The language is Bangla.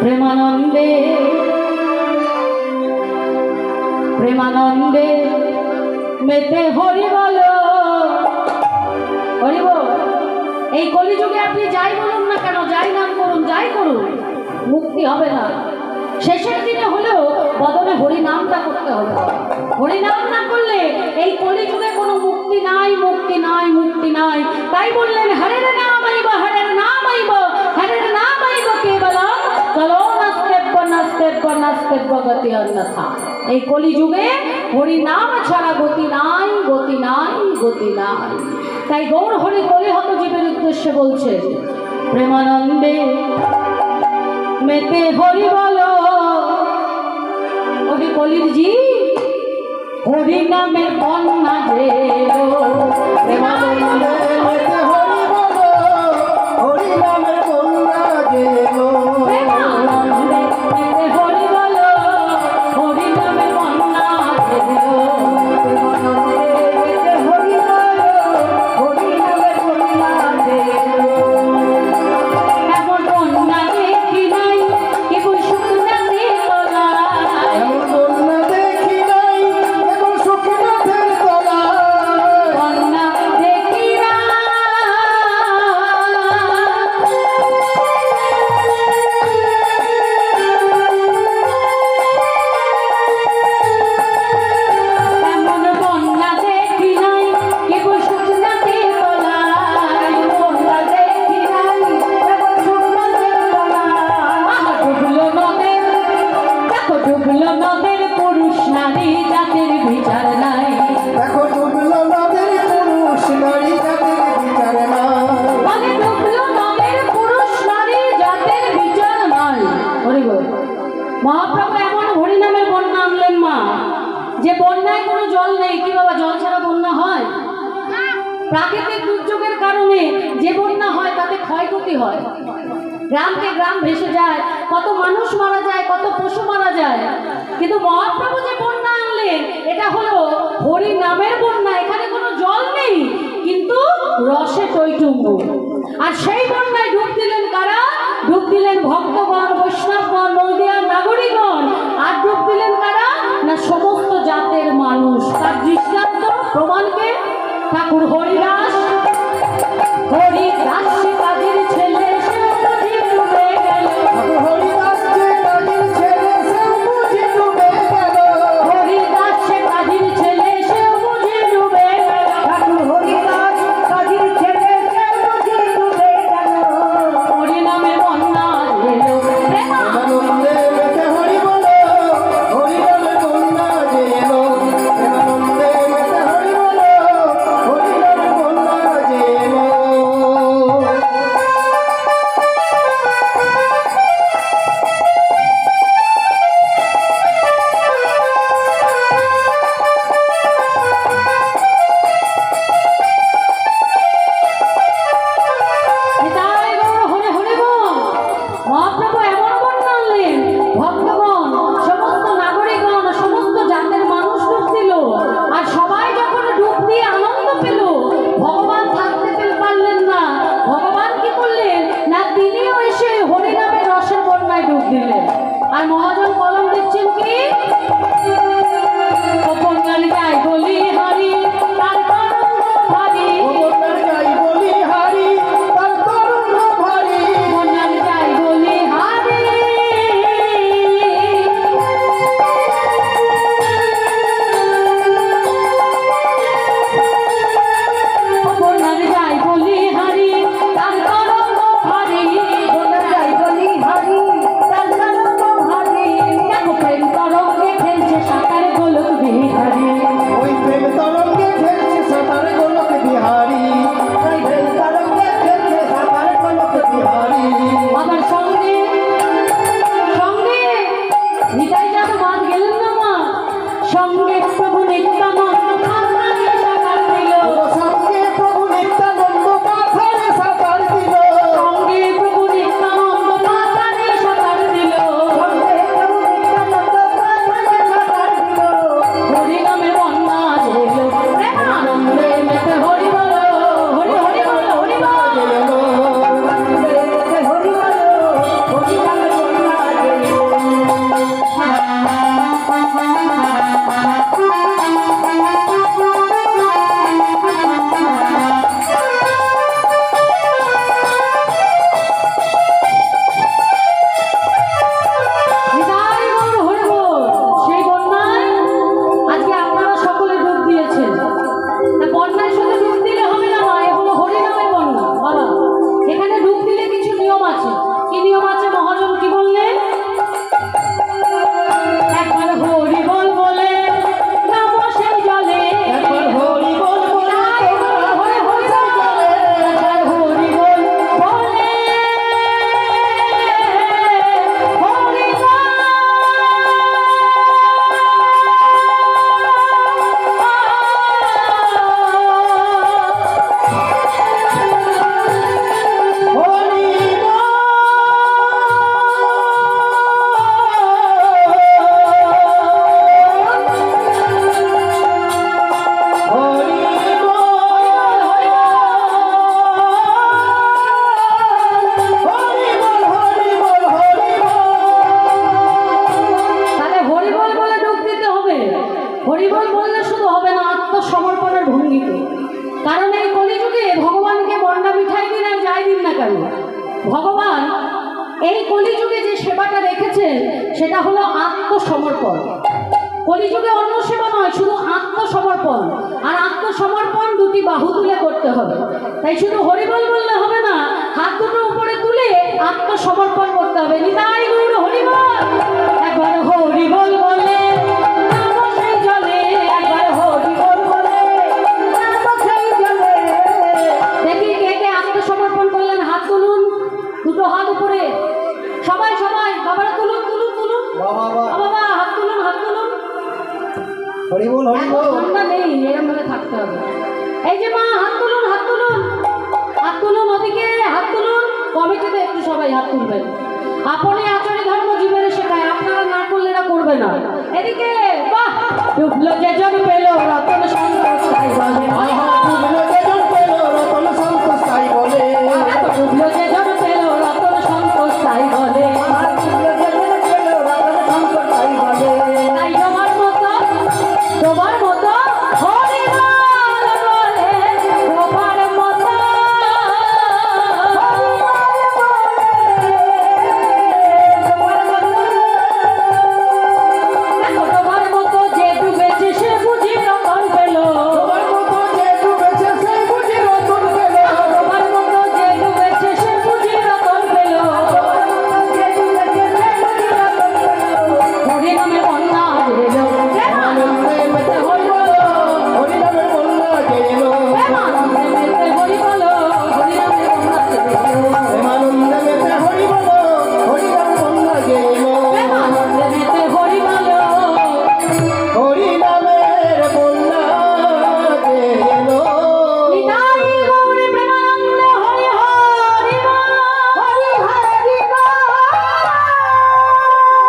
প্রেমানন্দে। প্রেমানন্দে মেতে হরি বলো। হরি বল। এই কলিযুগে আপনি যাই বলুন না কেন, যাই নাম করুন, যাই করুন, মুক্তি হবে না। শেষের দিনে হলেও বদলে হরি নামটা করতে হবে। হরি নাম না করলে এই কলিযুগে কোনো মুক্তি নাই মুক্তি নাই মুক্তি নাই। তাই বললেন, হরের নাম আইব হরের নাস্তেব্য নাস্তেব্য গতি অন্যথা। এই কলিযুগে হরি নাম ছাড়া গতি নাই গতি নাই গতি নাই। তাই গৌর হরি কলিহত জীবের উদ্দেশ্যে বলছে প্রেমানন্দে মেতে হরি বলো। ওরে কলির জি হরি নামের কন্যা যে ও, প্রেমানন্দে প্রেমানন্দে প্রাকৃতিক দুর্যোগের কারণে যে বন্যা হয়, তাতে ক্ষয়ক্ষতি হয়। গ্রামকে গ্রাম ভেসে যায়, কত মানুষ মারা যায়, কত পশু মারা যায়। কিন্তু মহাপ্রভু যে বন্যা আনলেন, এটা হলো হরি নামের বন্যা, এখানে কোনো জল নেই, কিন্তু রসে টইটুম্ব আর সেই বন্যায় ডুব দিলেন কারা? ডুব দিলেন ভক্তগণ, বৈষ্ণবগণ নদিয়ার নাগরিকগণ। আর ডুব দিলেন কারা? না, সমস্ত জাতের মানুষ। তার দৃষ্টান্ত প্রমাণকে ঠাকুর হরিদাস দিলেন। আর মহাজন কারণ এই কলিযুগে ভগবানকে বন্ডা মিঠাই দিন আর যাই দিন না কেন? ভগবান এই কলিযুগে যে সেবাটা রেখেছেন, সেটা হলো আত্মসমর্পণ। কলিযুগে অন্য সেবা নয়, শুধু আত্মসমর্পণ। আর আত্মসমর্পণ দুটি বাহু তুলে করতে হবে। তাই শুধু হরিবল বললে হবে না, হাত দুটো উপরে তুলে আত্মসমর্পণ করতে হবে। নিতাই হরিবল হরি বল ঠান্ডা নেই এরকম ভাবে থাকতে হবে। এই যে মা, হাত তুলুন হাত তুলুন। হাত তুলুন ওদিকে, হাত তুলুন। কমিটিতে একটু সবাই হাত তুলবেন। আপনি আচরণ ধর্ম জীবনে শেখায়, আপনারা না করলে এরা করবে না। এদিকে, বাহ! ডুবলো যে জন পেল, রতন বলে আহা